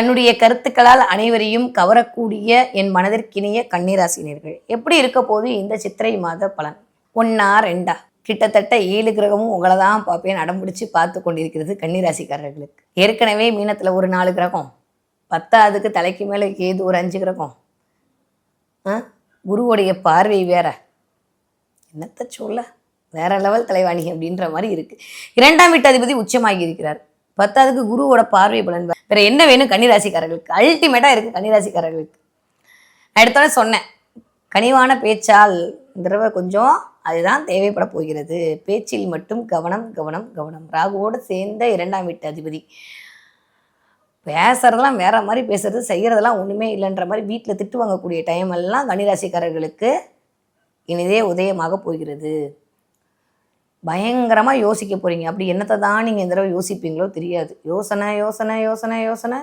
தன்னுடைய கருத்துக்களால் அனைவரையும் கவரக்கூடிய என் மனதிற்கினிய கன்னிராசினியர்கள். எப்படி இருக்க போது இந்த சித்திரை மாத பலன்? ஒன்னா ரெண்டா? கிட்டத்தட்ட ஏழு கிரகமும் உங்களை தான் பார்ப்பேன் அடம்பிடிச்சு பார்த்து கொண்டிருக்கிறது கன்னிராசிக்காரர்களுக்கு. ஏற்கனவே மீனத்தில் ஒரு நாலு கிரகம். பத்தாவதுக்கு தலைக்கு மேலே கேது ஒரு அஞ்சு கிரகம்? ஆ? குருவுடைய பார்வை வேற. என்னத்த சொல்ல? வேற லெவல் தலைவாணி அப்படின்ற மாதிரி இருக்கு. இரண்டாம் வீட்டு அதிபதி உச்சமாகி இருக்கிறார். பத்தாவதுக்கு குருவோட பார்வை பலன் வேற. என்ன வேணும் கன்னிராசிக்காரர்களுக்கு? அல்டிமேட்டா இருக்கு கன்னிராசிக்காரர்களுக்கு. நான் எடுத்தோடனே சொன்னேன் கனிவான பேச்சால் தடவை கொஞ்சம் அதுதான் தேவைப்பட போகிறது. பேச்சில் மட்டும் கவனம் கவனம் கவனம். ராகுவோடு சேர்ந்த இரண்டாம் வீட்டு அதிபதி. பேசுறதெல்லாம் வேற மாதிரி பேசுறது செய்யறதெல்லாம் ஒண்ணுமே இல்லைன்ற மாதிரி வீட்டில் திட்டு வாங்கக்கூடிய டைம் எல்லாம் கன்னிராசிக்காரர்களுக்கு இனிதே உதயமாக போகிறது. பயங்கரமாக யோசிக்க போகிறீங்க அப்படி என்னத்தை தான் நீங்கள் இந்த தடவை யோசிப்பீங்களோ தெரியாது. யோசனை யோசனை யோசனை யோசனை.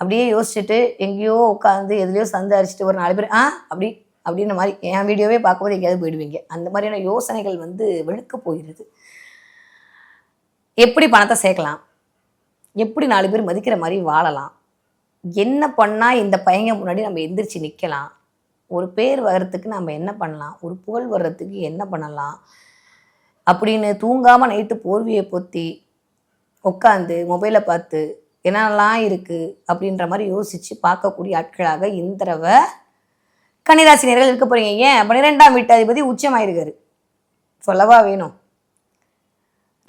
அப்படியே யோசிச்சுட்டு எங்கேயோ உட்காந்து எதுலையோ சந்தாரிச்சிட்டு ஒரு நாலு பேர் ஆ? அப்படி அப்படின்ற மாதிரி என் வீடியோவே பார்க்கும்போது எங்கேயாவது போயிடுவீங்க. அந்த மாதிரியான யோசனைகள் வந்து வெளுக்க போயிடுது எப்படி பணத்தை சேர்க்கலாம்? எப்படி நாலு பேர் மதிக்கிற மாதிரி வாழலாம்? என்ன பண்ணால் இந்த பையங்க முன்னாடி நம்ம எந்திரிச்சு நிற்கலாம் ஒரு பேர் வர்றதுக்கு நம்ம என்ன பண்ணலாம்? ஒரு புகழ் வர்றதுக்கு என்ன பண்ணலாம்? அப்படின்னு தூங்காமல் நைட்டு போர்வியை பொத்தி உட்காந்து மொபைலை பார்த்து என்னெல்லாம் இருக்குது அப்படின்ற மாதிரி யோசித்து பார்க்கக்கூடிய ஆட்களாக இந்த தடவை கன்னிராசினியர்கள் இருக்க போகிறீங்க ஏன்? பன்னிரெண்டாம் வீட்டாதிபதி உச்சம் உச்சமாயிருக்காரு. சொல்லவா வேணும்.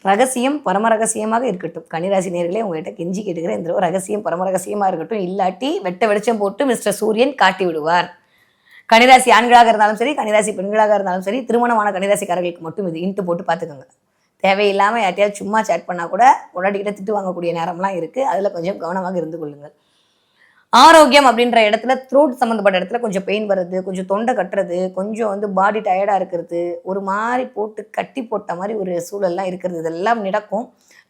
ரகசியம் பரம ரகசியமாக இருக்கட்டும். கன்னிராசி நேர்களே உங்கள்கிட்ட கெஞ்சி கேட்டுக்கிறேன். இந்த ரகசியம் பரம ரகசியமாக இருக்கட்டும். இல்லாட்டி வெட்ட வெளிச்சம் போட்டு மிஸ்டர் சூரியன் காட்டி விடுவார். கன்னிராசி ஆண்களாக இருந்தாலும் சரி கன்னிராசி பெண்களாக இருந்தாலும் சரி திருமணமான கன்னிராசிக்காரர்களுக்கு மட்டும் இது இன்ட்டு போட்டு பார்த்துக்கோங்க. தேவையில்லாமல் யார்ட்டையாவது சும்மா சேட் பண்ணால் கூட உடனடிக்கிட்ட திட்டு வாங்கக்கூடிய நேரம்லாம் இருக்குது அதில் கொஞ்சம் கவனமாக இருந்து கொள்ளுங்கள். ஆரோக்கியம் அப்படின்ற இடத்துல த்ரோட் சம்மந்தப்பட்ட இடத்துல கொஞ்சம் பெயின் வர்றது கொஞ்சம் தொண்டை கட்டுறது கொஞ்சம் வந்து பாடி டயர்டாக இருக்கிறது ஒரு மாதிரி போட்டு கட்டி போட்ட மாதிரி ஒரு சூழல்லாம் இருக்கிறது இதெல்லாம் நடக்கும்.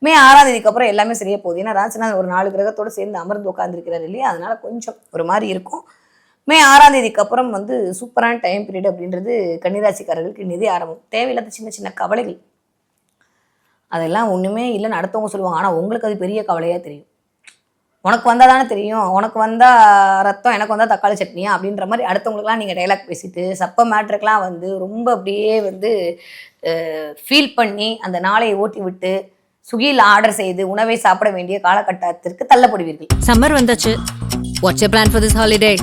மே ஆறாம் தேதிக்கு அப்புறம் எல்லாமே சரியா போகுது. ஏன்னா ராசிநாதன் ஒரு நாலு கிரகத்தோட சேர்ந்து அமர்ந்து உட்காந்துருக்கிறார் இல்லையா? அதனால கொஞ்சம் ஒரு மாதிரி இருக்கும். மே ஆறாம் தேதிக்கு அப்புறம் வந்து சூப்பரான டைம் பீரியட் அப்படின்றது கன்னிராசிக்காரர்களுக்கு நிதி ஆரம்பம். தேவையில்லாத சின்ன சின்ன கவலைகள். அதெல்லாம் ஒன்றுமே இல்லைன்னு அடுத்தவங்க சொல்லுவாங்க. ஆனால் உங்களுக்கு அது பெரிய கவலையாக தெரியும். உனக்கு வந்தால் தானே தெரியும். உனக்கு வந்தால் ரத்தம் எனக்கு வந்தால் தக்காளி சட்னியா அப்படின்ற மாதிரி அடுத்தவங்களுக்குலாம் நீங்கள் டைலாக் பேசிட்டு சப்ப மேட்ருக்கெலாம் வந்து ரொம்ப அப்படியே வந்து ஃபீல் பண்ணி அந்த நாளை ஓட்டி விட்டு சுகியில் ஆர்டர் செய்து உணவை சாப்பிட வேண்டிய காலகட்டத்திற்கு தள்ளப்படுவீர்கள். சம்மர் வந்தாச்சு. What's plan for this holiday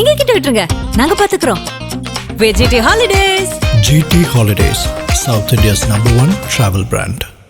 எங்க கிட்ட விட்டுருங்க நாங்க பாத்துக்கிறோம் VGT holidays GT Holidays, South India's number one travel brand.